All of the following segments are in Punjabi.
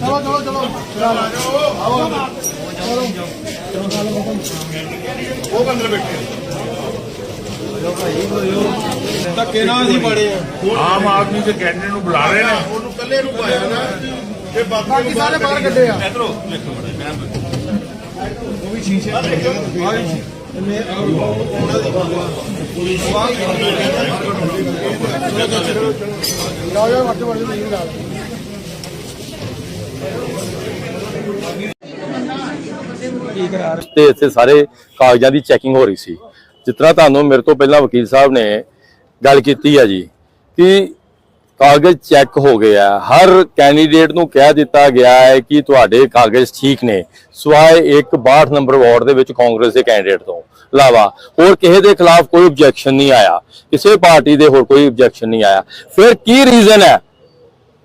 ਚਲੋ ਚਲੋ ਚਲੋ ਉਹ ਬੰਦਰ ਬੈਠੇ। ਧੱਕੇ ਨਾਲ ਅਸੀਂ ਬੜੇ ਆ? ਆਮ ਆਦਮੀ ਦੇ ਕੈਂਡੀਡੇਟ ਨੂੰ ਬੁਲਾ ਰਹੇ ਨੇ। ਉਹਨੂੰ ਕੱਲੇ ਨੂੰ ਪਾਇਆ ਨਾ। ਤੇ ਬਾਕੀ ਸਾਰੇ ਬਾਹਰ ਕੱਢੇ ਆ। ਤੇ ਇੱਥੇ ਸਾਰੇ ਕਾਗਜ਼ਾਂ ਦੀ ਚੈਕਿੰਗ ਹੋ ਰਹੀ ਸੀ। ਜਿਸ ਤਰ੍ਹਾਂ ਤੁਹਾਨੂੰ ਮੇਰੇ ਤੋਂ ਪਹਿਲਾਂ ਵਕੀਲ ਸਾਹਿਬ ਨੇ ਗੱਲ ਕੀਤੀ ਹੈ ਜੀ, ਕਿ ਕਾਗਜ਼ ਚੈੱਕ ਹੋ ਗਏ ਆ। ਹਰ ਕੈਂਡੀਡੇਟ ਨੂੰ ਕਹਿ ਦਿੱਤਾ ਗਿਆ ਹੈ ਕਿ ਤੁਹਾਡੇ ਕਾਗਜ਼ ਠੀਕ ਨੇ। ਸਵਾਏ ਇੱਕ 62 ਨੰਬਰ ਵਾਰਡ ਦੇ ਵਿੱਚ ਕਾਂਗਰਸ ਦੇ ਕੈਂਡੀਡੇਟ ਤੋਂ। ਇਲਾਵਾ ਹੋਰ ਕਿਸੇ ਦੇ ਖਿਲਾਫ ਕੋਈ ਆਬਜੈਕਸ਼ਨ ਨਹੀਂ ਆਇਆ। ਕਿਸੇ ਪਾਰਟੀ ਦੇ ਹੋਰ ਕੋਈ ਆਬਜੈਕਸ਼ਨ ਨਹੀਂ ਆਇਆ। ਫਿਰ ਕੀ ਰੀਜ਼ਨ ਹੈ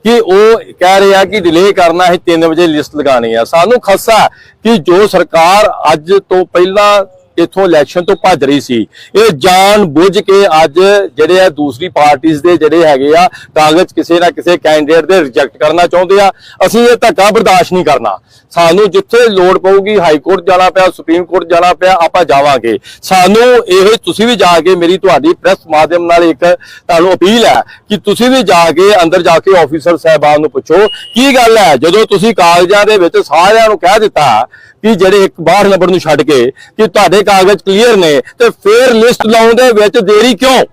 ਕਿ ਉਹ ਕਹਿ ਰਹੇ ਆ ਕਿ ਡਿਲੇ ਕਰਨਾ ਹੈ 3 ਵਜੇ ਲਿਸਟ ਲਗਾਣੀ ਆ। ਸਾਨੂੰ ਖਸਾ ਕਿ ਜੋ ਸਰਕਾਰ ਅੱਜ ਤੋਂ ਪਹਿਲਾਂ ਇਥੋਂ ਇਲੈਕਸ਼ਨ ਤੋਂ ਭੱਜ ਰਹੀ ਸੀ। ਇਹ ਜਾਣ ਬੁੱਝ ਕੇ ਅੱਜ ਜਿਹੜੇ ਆ ਦੂਸਰੀ ਪਾਰਟੀਆਂ ਦੇ ਜਿਹੜੇ ਹੈਗੇ ਆ ਕਾਗਜ਼ ਕਿਸੇ ਨਾ ਕਿਸੇ ਕੈਂਡੀਡੇਟ ਦੇ ਰਿਜੈਕਟ ਕਰਨਾ ਚਾਹੁੰਦੇ ਆ। ਅਸੀਂ ਇਹ ਧੱਕਾ ਬਰਦਾਸ਼ਤ ਨਹੀਂ ਕਰਨਾ। ਸਾਨੂੰ ਜਿੱਥੇ ਲੋੜ ਪਊਗੀ ਹਾਈ ਕੋਰਟ ਜਾਣਾ ਪਿਆ, ਸੁਪਰੀਮ ਕੋਰਟ ਜਾਣਾ ਪਿਆ, ਆਪਾਂ ਜਾਵਾਂਗੇ। ਸਾਨੂੰ ਇਹ ਤੁਸੀਂ ਵੀ ਜਾ ਕੇ ਮੇਰੀ ਤੁਹਾਡੀ ਪ੍ਰੈਸ ਮਾਧਿਅਮ ਨਾਲ ਇੱਕ ਤੁਹਾਨੂੰ ਅਪੀਲ ਹੈ ਕਿ ਤੁਸੀਂ ਵੀ ਜਾ ਕੇ ਅੰਦਰ ਜਾ ਕੇ ਆਫੀਸਰ ਸਾਹਿਬਾਨ ਨੂੰ ਪੁੱਛੋ, ਕੀ ਗੱਲ ਹੈ? ਜਦੋਂ ਤੁਸੀਂ ਕਾਗਜ਼ਾਂ ਦੇ ਵਿੱਚ ਸਾਰਿਆਂ ਨੂੰ ਕਹਿ ਦਿੱਤਾ ਕਿ ਜਿਹੜੇ ਇੱਕ 62 ਨੰਬਰ ਨੂੰ ਛੱਡ ਕੇ ਕਿ ਤੁਹਾਡੇ ਕਾਗਜ਼ ਕਲੀਅਰ ਨੇ ਤੇ ਫੇਰ ਲਿਸਟ ਲਾਉਣ ਦੇ ਵਿੱਚ ਦੇਰੀ ਕਿਉਂ?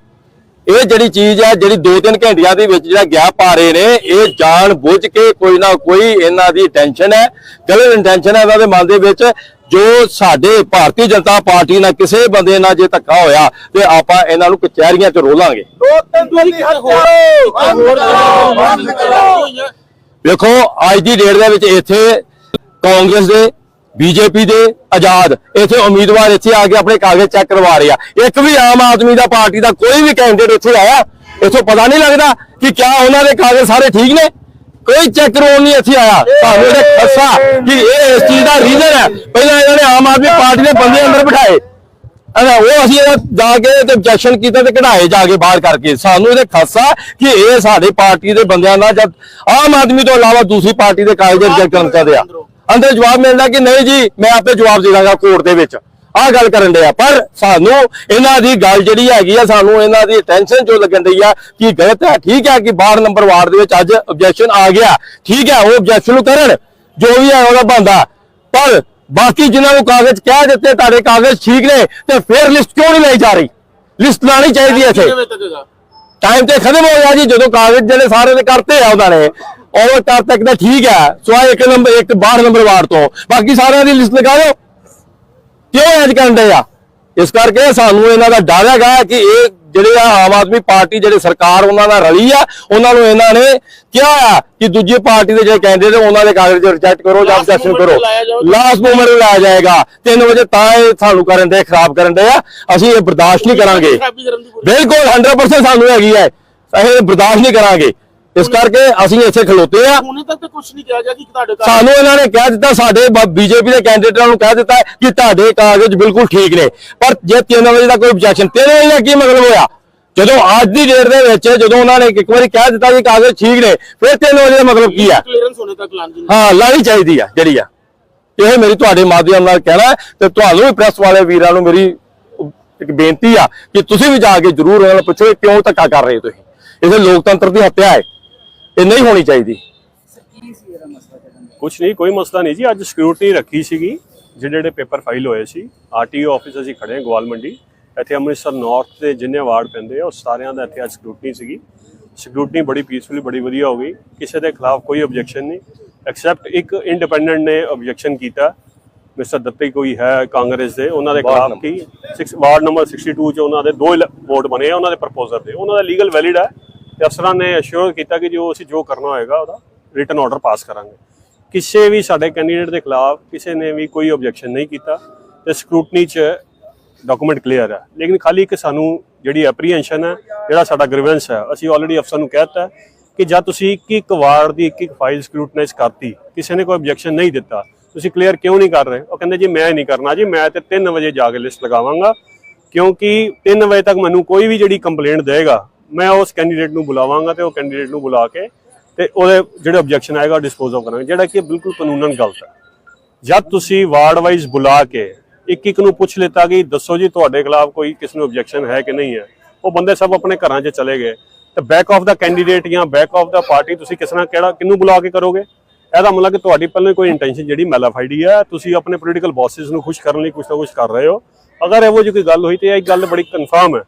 ਇਹ ਜਿਹੜੀ ਚੀਜ਼ ਹੈ ਜਿਹੜੀ 2-3 ਘੰਟਿਆਂ ਦੇ ਵਿੱਚ ਜਿਹੜਾ ਗੈਪ ਆ ਰਹੇ ਨੇ ਇਹ ਜਾਣ ਬੁੱਝ ਕੇ ਕੋਈ ਨਾ ਕੋਈ ਇਹਨਾਂ ਦੀ ਟੈਨਸ਼ਨ ਹੈ। ਗਲਤ ਇੰਟੈਂਸ਼ਨ ਹੈ ਇਹਨਾਂ ਦੇ ਮਨ ਦੇ ਵਿੱਚ ਜੋ ਸਾਡੇ ਭਾਰਤੀ ਜਨਤਾ ਪਾਰਟੀ ਨਾਲ ਕਿਸੇ ਬੰਦੇ ਨਾਲ ਜੇ ਧੱਕਾ ਹੋਇਆ ਤੇ ਆਪਾਂ ਇਹਨਾਂ ਨੂੰ ਕਚਹਿਰੀਆਂ 'ਚ ਰੋਲਾਂਗੇ। ਵੇਖੋ ਅੱਜ ਦੀ ਡੇਟ ਦੇ ਵਿੱਚ ਇੱਥੇ ਕਾਂਗਰਸ ਦੇ ਬੀਜੇਪੀ ਦੇ ਆਜ਼ਾਦ। ਇੱਥੇ ਉਮੀਦਵਾਰ ਇੱਥੇ ਆ ਕੇ ਆਪਣੇ ਕਾਗਜ਼ ਚੈੱਕ ਕਰਵਾ ਰਹੇ ਇੱਕ ਵੀ ਆਮ ਆਦਮੀ ਦਾ ਪਾਰਟੀ ਦਾ ਕੋਈ ਵੀ ਕੈਂਡੀਡੇਟ ਇੱਥੇ ਆਇਆ, ਇੱਥੋਂ ਪਤਾ ਨਹੀਂ ਲੱਗਦਾ ਕਿ ਕਿਆ ਉਹਨਾਂ ਦੇ ਕਾਗਜ਼ ਸਾਰੇ ਠੀਕ ਨੇ। ਕੋਈ ਚੈੱਕ ਕਰਵਾਉਣ ਨਹੀਂ ਇੱਥੇ ਆਇਆ। ਤੁਹਾਨੂੰ ਇਹਦਾ ਖੱਸਾ ਕਿ ਇਹ ਇਸ ਚੀਜ਼ ਦਾ ਰੀਜ਼ਨ ਹੈ। ਪਹਿਲਾਂ ਇਹਨਾਂ ਨੇ ਆਮ ਆਦਮੀ ਪਾਰਟੀ ਦੇ ਬੰਦੇ ਅੰਦਰ ਬਿਠਾਏ। ਅਰੇ ਉਹ ਅਸੀਂ ਇਹਦਾ ਜਾ ਕੇ ਤੇ objection ਕੀਤਾ ਤੇ ਕਢਾਏ ਜਾ ਕੇ ਬਾਹਰ ਕਰਕੇ। ਸਾਨੂੰ ਇਹਦੇ ਖਾਸਾ ਕਿ ਇਹ ਸਾਡੇ ਪਾਰਟੀ ਦੇ ਬੰਦਿਆਂ ਨਾਲ ਜਦ ਆਮ ਆਦਮੀ ਤੋਂ ਇਲਾਵਾ ਦੂਸਰੀ ਪਾਰਟੀ ਦੇ ਕਾਗਜ਼ ਰਿਜੈਕਟ ਕਰਨ ਚਾਹਦੇ ਆ। ਅੰਦਰ ਜਵਾਬ ਮਿਲਦਾ ਕਿ ਨਹੀਂ ਜੀ ਮੈਂ ਆਪੇ ਜਵਾਬ ਦੇ ਦਾਂਗਾ ਕੋਰਟ ਦੇ ਵਿੱਚ। ਆਹ ਗੱਲ ਕਰਨ ਦੇ ਆ। ਪਰ ਸਾਨੂੰ ਇਹਨਾਂ ਦੀ ਗੱਲ ਜਿਹੜੀ ਹੈਗੀ ਆ ਸਾਨੂੰ ਇਹਨਾਂ ਦੀ ਟੈਨਸ਼ਨ ਜੋ ਲੱਗਣ ਰਹੀ ਆ ਕਿ ਗਲਤ ਹੈ? ਠੀਕ ਹੈ ਕਿ 12 ਨੰਬਰ ਵਾਰਡ ਦੇ ਵਿੱਚ ਅੱਜ ਆਬਜੈਕਸ਼ਨ ਆ ਗਿਆ। ਠੀਕ ਹੈ ਉਹ ਆਬਜੈਕਸ਼ਨ ਨੂੰ ਕਰਨ ਜੋ ਵੀ ਹੈ ਉਹਦਾ ਬੰਦਾ ਪਰ ਬਾਕੀ ਜਿਨ੍ਹਾਂ ਨੂੰ ਕਾਗਜ਼ ਕਹਿ ਦਿੱਤੇ ਤੁਹਾਡੇ ਕਾਗਜ਼ ਠੀਕ ਨੇ ਤੇ ਫਿਰ ਲਿਸਟ ਕਿਉਂ ਨਹੀਂ ਲਈ ਜਾ ਰਹੀ? ਲਿਸਟ ਲਾਣੀ ਚਾਹੀਦੀ ਹੈ ਇੱਥੇ। ਟਾਈਮ ਤੇ ਖਤਮ ਹੋ ਗਿਆ ਜੀ ਜਦੋਂ ਕਾਗਜ਼ ਜਿਹੜੇ ਸਾਰੇ ਨੇ ਕਰਤੇ ਆ ਉਹਨਾਂ ਨੇ। ਉਹ ਤਦ ਤੱਕ ਤਾਂ ਠੀਕ ਹੈ। ਸਵਾਏ ਇੱਕ ਨੰਬਰ ਇੱਕ 12 ਨੰਬਰ ਵਾਰਡ ਤੋਂ। ਬਾਕੀ ਸਾਰਿਆਂ ਦੀ ਲਿਸਟ ਲਗਾ ਦਿਓ। ਕਿਉਂ ਇੰਜ ਕਰਨ ਦੇ ਆ? ਇਸ ਕਰਕੇ ਸਾਨੂੰ ਇਹਨਾਂ ਦਾ ਡਰ ਹੈਗਾ ਕਿ ਇਹ ਜਿਹੜੇ ਆ ਆਮ ਆਦਮੀ ਪਾਰਟੀ ਜਿਹੜੇ ਸਰਕਾਰ ਉਹਨਾਂ ਨਾਲ ਰਲੀ ਆ ਉਹਨਾਂ ਨੂੰ ਇਹਨਾਂ ਨੇ ਕਿਹਾ ਆ ਕਿ ਦੂਜੀ ਪਾਰਟੀ ਦੇ ਜਿਹੜੇ ਕੈਂਡੀਡੇਟ ਉਹਨਾਂ ਦੇ ਕਾਗਜ਼ ਰਿਜੈਕਟ ਕਰੋ ਜਾਂ ਆਬਜੈਕਸ਼ਨ ਕਰੋ। ਲਾਸਟ ਮੂਮੈਂਟ ਨੂੰ ਲਾਇਆ ਜਾਏਗਾ। 3 ਵਜੇ ਤਾਂ ਇਹ ਸਾਨੂੰ ਕਰਨ ਦੇ ਖਰਾਬ ਕਰਨ ਦੇ ਆ। ਅਸੀਂ ਇਹ ਬਰਦਾਸ਼ਤ ਨਹੀਂ ਕਰਾਂਗੇ। ਬਿਲਕੁਲ 100% ਸਾਨੂੰ ਹੈਗੀ ਹੈ। ਅਸੀਂ ਇਹ ਬਰਦਾਸ਼ਤ ਨਹੀਂ ਕਰਾਂਗੇ। ਇਸ ਕਰਕੇ ਅਸੀਂ ਇੱਥੇ ਖਲੋਤੇ ਆ। ਹੁਣੇ ਤੱਕ ਤਾਂ ਕੁਝ ਨਹੀਂ ਕਿਹਾ ਗਿਆ ਕਿ ਤੁਹਾਡੇ ਘਰ ਸਾਨੂੰ ਇਹਨਾਂ ਨੇ ਕਹਿ ਦਿੱਤਾ ਸਾਡੇ ਬੀਜੇਪੀ ਦੇ ਕੈਂਡੀਡੇਟਾਂ ਨੂੰ ਕਹਿ ਦਿੱਤਾ ਕਿ ਤੁਹਾਡੇ ਕਾਗਜ਼ ਬਿਲਕੁਲ ਠੀਕ ਨੇ। ਪਰ ਜੇ 3 ਵਜੇ ਦਾ ਕੋਈ ਆਬਜੈਕਸ਼ਨ 3 ਵਜੇ ਦਾ ਕੀ ਮਤਲਬ ਹੋਇਆ? ਜਦੋਂ ਅੱਜ ਦੀ ਡੇਟ ਦੇ ਵਿੱਚ ਜਦੋਂ ਉਹਨਾਂ ਨੇ ਇੱਕ ਵਾਰੀ ਕਹਿ ਦਿੱਤਾ ਕਿ ਕਾਗਜ਼ ਠੀਕ ਨੇ ਫਿਰ 3 ਵਜੇ ਦਾ ਮਤਲਬ ਕੀ ਹੈ? ਕਲੀਅਰੈਂਸ ਹੋਣੇ ਤੱਕ ਲਾਂਜੀ ਹਾਂ ਲਾਣੀ ਚਾਹੀਦੀ ਆ ਜਿਹੜੀ ਆ। ਇਹ ਮੇਰੀ ਤੁਹਾਡੇ ਮਾਧਿਅਮ ਨਾਲ ਕਹਿਣਾ ਤੇ ਤੁਹਾਨੂੰ ਵੀ ਪ੍ਰੈਸ ਵਾਲੇ ਵੀਰਾਂ ਨੂੰ ਮੇਰੀ ਇੱਕ ਬੇਨਤੀ ਆ ਕਿ ਤੁਸੀਂ ਵੀ ਜਾ ਕੇ ਜਰੂਰ ਉਹਨਾਂ ਨੂੰ ਪੁੱਛੋ ਕਿਉਂ ਧੱਕਾ ਕਰ ਰਹੇ ਹੋ ਤੁਸੀਂ। ਇਹ ਲੋਕਤੰਤਰ ਦੀ ਹੱਤਿਆ ਹੈ। ਇਹ ਨਹੀਂ ਹੋਣੀ ਚਾਹੀਦੀ। ਕੁਛ ਨਹੀਂ ਕੋਈ ਮਸਲਾ ਨਹੀਂ ਜੀ। ਅੱਜ ਸਿਕਿਉਰਿਟੀ ਰੱਖੀ ਸੀਗੀ ਜਿਹੜੇ ਜਿਹੜੇ ਪੇਪਰ ਫਾਈਲ ਹੋਏ ਸੀ। ਆਰਟੀਓ ਆਫਿਸ ਅਸੀਂ ਖੜੇ ਹਾਂ ਗਵਾਲ ਮੰਡੀ। ਇੱਥੇ ਅੰਮ੍ਰਿਤਸਰ ਨਾਰਥ ਦੇ ਜਿੰਨੇ ਵਾਰਡ ਪੈਂਦੇ ਆ ਉਹ ਸਾਰਿਆਂ ਦਾ ਇੱਥੇ ਅੱਜ ਸਿਕਿਉਰਿਟੀ ਸੀਗੀ। ਸਿਕਿਉਰਿਟੀ ਬੜੀ ਪੀਸਫੁਲੀ ਬੜੀ ਵਧੀਆ ਹੋ ਗਈ। ਕਿਸੇ ਦੇ ਖਿਲਾਫ ਕੋਈ ਆਬਜੈਕਸ਼ਨ ਨਹੀਂ। ਐਕਸੈਪਟ ਇੱਕ ਇੰਡੀਪੈਂਡੈਂਟ ਨੇ ਆਬਜੈਕਸ਼ਨ ਕੀਤਾ। ਮਿਸਟਰ ਦੱਤੇ ਕੋਈ ਹੈ ਕਾਂਗਰਸ ਦੇ ਉਹਨਾਂ ਦੇ ਖਿਲਾਫ ਕੀ? 6 ਵਾਰਡ ਨੰਬਰ 62 ਚ ਉਹਨਾਂ ਦੇ ਦੋ ਵੋਟ ਬਣੇ ਆ ਉਹਨਾਂ ਦੇ ਪ੍ਰਪੋਜ਼ਲ ਦੇ ਉਹਨਾਂ ਦਾ ਲੀਗਲ ਵੈਲਿਡ ਹੈ ਤੇ ਅਫਸਰਾਂ ਨੇ ਅਸ਼ੋਰ ਕੀਤਾ ਕਿ ਜੋ ਅਸੀਂ ਜੋ ਕਰਨਾ ਹੋਏਗਾ ਉਹਦਾ ਰਿਟਨ ਆਰਡਰ ਪਾਸ ਕਰਾਂਗੇ। ਕਿਸੇ ਵੀ ਸਾਡੇ ਕੈਂਡੀਡੇਟ ਦੇ ਖਿਲਾਫ ਕਿਸੇ ਨੇ ਵੀ ਕੋਈ ਆਬਜੈਕਸ਼ਨ ਨਹੀਂ ਕੀਤਾ ਤੇ ਸਕ੍ਰੂਟਨੀ ਚ ਡਾਕੂਮੈਂਟ ਕਲੀਅਰ ਹੈ। ਲੇਕਿਨ ਖਾਲੀ ਇੱਕ ਸਾਨੂੰ ਜਿਹੜੀ ਐਪਰੀਹੈਂਸ਼ਨ ਹੈ, ਜਿਹੜਾ ਸਾਡਾ ਗ੍ਰੀਵੈਂਸ ਹੈ, ਅਸੀਂ ਆਲਰੇਡੀ ਅਫਸਰ ਨੂੰ ਕਹਿਤਾ ਕਿ ਜਦ ਤੁਸੀਂ ਇੱਕ ਇੱਕ ਵਾਰ ਦੀ ਇੱਕ ਇੱਕ ਫਾਈਲ ਸਕਰੂਟਨਾਈਜ਼ ਕਰਤੀ, ਕਿਸੇ ਨੇ ਕੋਈ ਆਬਜੈਕਸ਼ਨ ਨਹੀਂ ਦਿੱਤਾ, ਤੁਸੀਂ ਕਲੀਅਰ ਕਿਉਂ ਨਹੀਂ ਕਰ ਰਹੇ? ਉਹ ਕਹਿੰਦੇ, ਜੀ, ਮੈਂ ਨਹੀਂ ਕਰਨਾ ਜੀ, ਮੈਂ ਤੇ 3 ਵਜੇ ਜਾ ਕੇ ਲਿਸਟ ਲਗਾਵਾਂਗਾ, ਕਿਉਂਕਿ 3 ਵਜੇ ਤੱਕ ਮੈਨੂੰ ਕੋਈ ਵੀ ਜਿਹੜੀ ਕੰਪਲੇਂਟ ਦੇਗਾ ਮੈਂ ਉਸ ਕੈਂਡੀਡੇਟ ਨੂੰ ਬੁਲਾਵਾਂਗਾ ਤੇ ਉਹ ਕੈਂਡੀਡੇਟ ਨੂੰ ਬੁਲਾ ਕੇ ਤੇ ਉਹਦੇ ਜਿਹੜੇ ਆਬਜੈਕਸ਼ਨ ਆਏਗਾ ਡਿਸਪੋਜ਼ ਆਫ ਕਰਾਂਗੇ, ਜਿਹੜਾ ਕਿ ਬਿਲਕੁਲ ਕਾਨੂੰਨਨ ਗਲਤ ਹੈ। ਜਦ ਤੁਸੀਂ ਵਾਰਡ ਵਾਈਜ਼ ਬੁਲਾ ਕੇ ਇੱਕ ਇੱਕ ਨੂੰ ਪੁੱਛ ਲਿੱਤਾ ਕਿ ਦੱਸੋ ਜੀ ਤੁਹਾਡੇ ਖਿਲਾਫ ਕੋਈ ਕਿਸ ਨੂੰ ਆਬਜੈਕਸ਼ਨ ਹੈ ਕਿ ਨਹੀਂ ਹੈ, ਉਹ ਬੰਦੇ ਸਭ ਆਪਣੇ ਘਰਾਂ 'ਚ ਚਲੇ ਗਏ। ਤੇ ਬੈਕ ਆਫ ਦਾ ਕੈਂਡੀਡੇਟ ਜਾਂ ਬੈਕ ਆਫ ਦਾ ਪਾਰਟੀ ਤੁਸੀਂ ਕਿਸ ਨਾਲ ਕਿਹੜਾ ਕਿਹਨੂੰ ਬੁਲਾ ਕੇ ਕਰੋਗੇ? ਇਹਦਾ ਮਤਲਬ ਕਿ ਤੁਹਾਡੀ ਪਹਿਲਾਂ ਹੀ ਕੋਈ ਇੰਟੈਂਸ਼ਨ ਜਿਹੜੀ ਮੈਲਾਫਾਈਡੀ ਹੈ ਤੁਸੀਂ ਆਪਣੇ ਪੋਲੀਟੀਕਲ ਬੌਸਸ ਨੂੰ ਖੁਸ਼ ਕਰਨ ਲਈ ਕੁਝ ਨਾ ਕੁਝ ਕਰ ਰਹੇ ਹੋ। ਅਗਰ ਇਹੋ ਜਿਹੀ ਕੋਈ ਗੱਲ ਹੋਈ ਤੇ ਇਹ ਗੱਲ ਬੜੀ ਕਨਫਰਮ ਹੈ।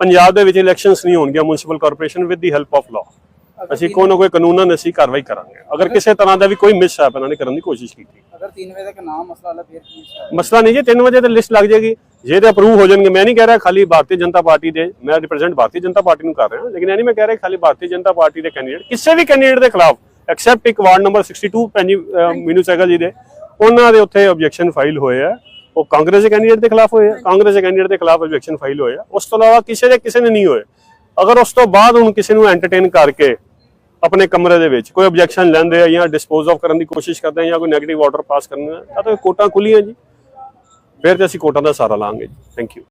ਪੰਜਾਬ ਦੇ ਵਿੱਚ ਇਲੈਕਸ਼ਨਸ ਨਹੀਂ ਹੋਣਗੀਆਂ municipal corporation with the help of law ਅਸੀਂ ਕੋਈ ਨਾ ਕੋਈ ਕਾਨੂੰਨ ਅਸੀਂ ਕਾਰਵਾਈ ਕਰਾਂਗੇ। ਅਗਰ ਕਿਸੇ ਤਰ੍ਹਾਂ ਦਾ ਵੀ ਕੋਈ ਮਿਸ ਹੈ ਇਹਨਾਂ ਨੇ ਕਰਨ ਦੀ ਕੋਸ਼ਿਸ਼ ਕੀਤੀ। ਅਗਰ 3 ਵਜੇ ਤੱਕ ਨਾ ਮਸਲਾ ਹੱਲ ਫਿਰ ਕੀ ਹੈ ਮਸਲਾ ਨਹੀਂ ਜੀ 3 ਵਜੇ ਤੇ ਲਿਸਟ ਲੱਗ ਜਾਏਗੀ। ਜੇ ਤੇ ਅਪਰੂਵ ਹੋ ਜਾਣਗੇ ਮੈਂ ਨਹੀਂ ਕਹਿ ਰਿਹਾ ਖਾਲੀ ਭਾਰਤੀ ਜਨਤਾ ਪਾਰਟੀ ਦੇ ਮੈਂ ਰਿਪਰੈਜ਼ੈਂਟ ਭਾਰਤੀ ਜਨਤਾ ਪਾਰਟੀ ਨੂੰ ਕਰ ਰਿਹਾ ਲੇਕਿਨ ਇਹ ਨਹੀਂ ਮੈਂ ਕਹਿ ਰਿਹਾ ਖਾਲੀ ਭਾਰਤੀ ਜਨਤਾ ਪਾਰਟੀ ਦੇ ਕੈਂਡੀਡੇਟ ਕਿਸੇ ਵੀ ਕੈਂਡੀਡੇਟ ਦੇ ਖਿਲਾਫ ਐਕਸੈਪਟ ਇੱਕ ਵਾਰਡ ਨੰਬਰ 62 ਪੈਂਜੀ ਮੀਨੂ ਸਹਿਗਲ ਜੀ ਦੇ ਉਹਨਾਂ ਦੇ ਉੱਥੇ ਆਬਜੈਕਸ਼ਨ ਫਾਈਲ ਹੋਏ ਆ। ਉਹ ਕਾਂਗਰਸ ਦੇ ਕੈਂਡੀਡੇਟ ਦੇ ਖਿਲਾਫ ਹੋਏ ਆ ਕਾਂਗਰਸ ਦੇ ਕੈਂਡੀਡੇਟ ਦੇ ਖਿਲਾਫ ਆਬਜੈਕਸ਼ਨ ਫਾਈਲ ਹੋਏ ਆ। ਉਸ ਤੋਂ ਇਲਾਵਾ ਕਿਸੇ ਦੇ ਕਿਸੇ ਨੇ ਨਹੀਂ ਹੋਏ। ਅਗਰ ਉਸ ਤੋਂ ਬਾਅਦ ਹੁਣ ਕਿਸੇ ਨੂੰ ਐਂਟਰਟੇਨ ਕਰਕੇ ਆਪਣੇ ਕਮਰੇ ਦੇ ਵਿੱਚ ਕੋਈ ਆਬਜੈਕਸ਼ਨ ਲੈਂਦੇ ਆ ਜਾਂ ਡਿਸਪੋਜ਼ ਆਫ ਕਰਨ ਦੀ ਕੋਸ਼ਿਸ਼ ਕਰਦੇ ਆ ਜਾਂ ਕੋਈ 네ਗੇਟਿਵ ਆਰਡਰ ਪਾਸ ਕਰਨਾ ਤਾਂ ਤਾਂ ਕੋਟਾਂ ਖੁੱਲੀਆਂ ਜੀ। ਫਿਰ ਤੇ ਅਸੀਂ ਕੋਟਾਂ ਦਾ ਸਾਰਾ ਲਾਂਗੇ ਜੀ। Thank you